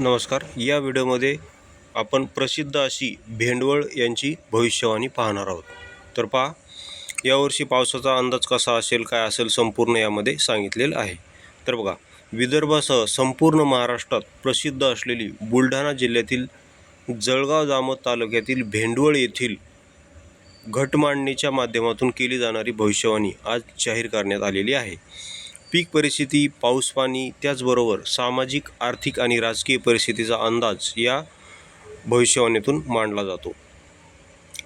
नमस्कार. या व्हिडिओमध्ये आपण प्रसिद्ध अशी भेंडवळ यांची भविष्यवाणी पाहणार आहोत. तर पहा यावर्षी पावसाचा अंदाज कसा असेल काय असेल संपूर्ण यामध्ये सांगितलेलं आहे. तर बघा विदर्भासह संपूर्ण महाराष्ट्रात प्रसिद्ध असलेली बुलढाणा जिल्ह्यातील जळगाव जामत तालुक्यातील भेंडवळ येथील घटमांडणीच्या माध्यमातून केली जाणारी भविष्यवाणी आज जाहीर करण्यात आलेली आहे. पीक परिस्थिती पाऊस पाणी त्याचबरोबर सामाजिक आर्थिक आणि राजकीय परिस्थितीचा अंदाज या भविष्यवाणीतून मांडला जातो.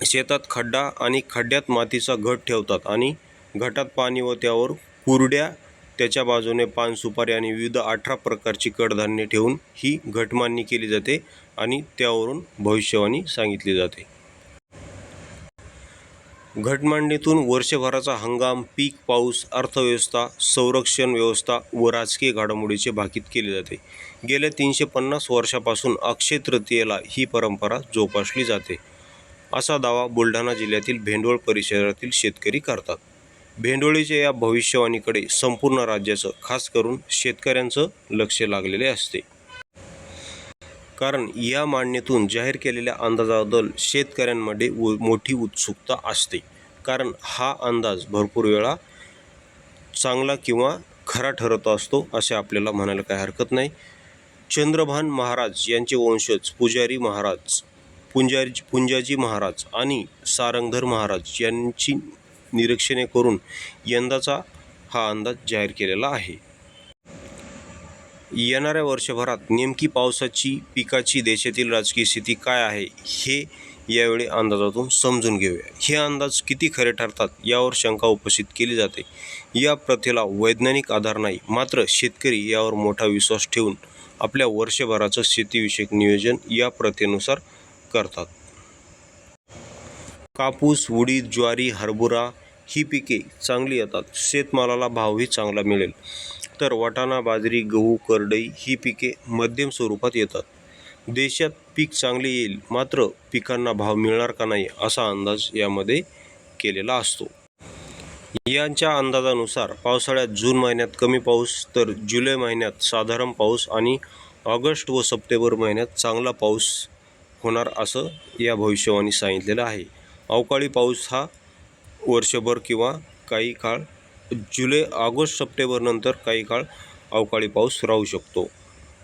शेतात खड्डा आणि खड्ड्यात मातीचा घट ठेवतात आणि घटात पाणी व त्यावर कुरड्या त्याच्या बाजूने पान सुपारी आणि विविध अठरा प्रकारची कडधान्ये ठेवून ही घटमांडणी केली जाते आणि त्यावरून भविष्यवाणी सांगितली जाते. घटमांडणीतून वर्षभराचा हंगाम पीक पाऊस अर्थव्यवस्था संरक्षण व्यवस्था व राजकीय घडामोडीचे भाकीत केले जाते. गेल्या तीनशे पन्नास वर्षापासून अक्षय तृतीयेला ही परंपरा जोपासली जाते. असा दावा बुलढाणा जिल्ह्यातील भेंडवळ परिसरातील शेतकरी करतात. भेंडोळीच्या या भविष्यवाणीकडे संपूर्ण राज्याचं खास करून शेतकऱ्यांचं लक्ष लागलेले असते. कारण या मांडणीतून जाहीर केलेल्या अंदाजाबद्दल शेतकऱ्यांमध्ये उ मोठी उत्सुकता असते. कारण हा अंदाज भरपूर वेळा चांगला किंवा खरा ठरत असतो असे आपल्याला म्हणायला काही हरकत नाही. चंद्रभान महाराज यांचे वंशज पुजारी महाराज पुंजारी पुंजाजी महाराज आणि सारंगधर महाराज यांची निरीक्षणे करून यंदाचा हा अंदाज जाहीर केलेला आहे. येणाऱ्या वर्षभरात नेमकी पावसाची पिकाची देशातील राजकीय स्थिती काय आहे हे यावेळी अंदाजातून समजून घेऊया. हे अंदाज किती खरे ठरतात यावर शंका उपस्थित केली जाते. या प्रथेला वैज्ञानिक आधार नाही मात्र शेतकरी यावर मोठा विश्वास ठेवून आपल्या वर्षभराचं शेतीविषयक नियोजन या प्रथेनुसार करतात. कापूस उडीद ज्वारी हरभरा ही पिके चांगली येतात शेतमालाला भावही चांगला मिळेल. तर वाटाणा बाजरी गहू करडई ही पिके मध्यम स्वरूपात येतात. देशात पीक चांगले येईल मात्र पिकांना भाव मिळणार का नाही असा अंदाज यामध्ये केलेला असतो. यांच्या अंदाजानुसार पावसाळ्यात जून महिन्यात कमी पाऊस तर जुलै महिन्यात साधारण पाऊस आणि ऑगस्ट व सप्टेंबर महिन्यात चांगला पाऊस होणार असं या भविष्यवाणी सांगितलेलं आहे. अवकाळी पाऊस हा वर्षभर किंवा काही काळ जुलै ऑगस्ट सप्टेंबरनंतर काही काळ अवकाळी पाऊस राहू शकतो.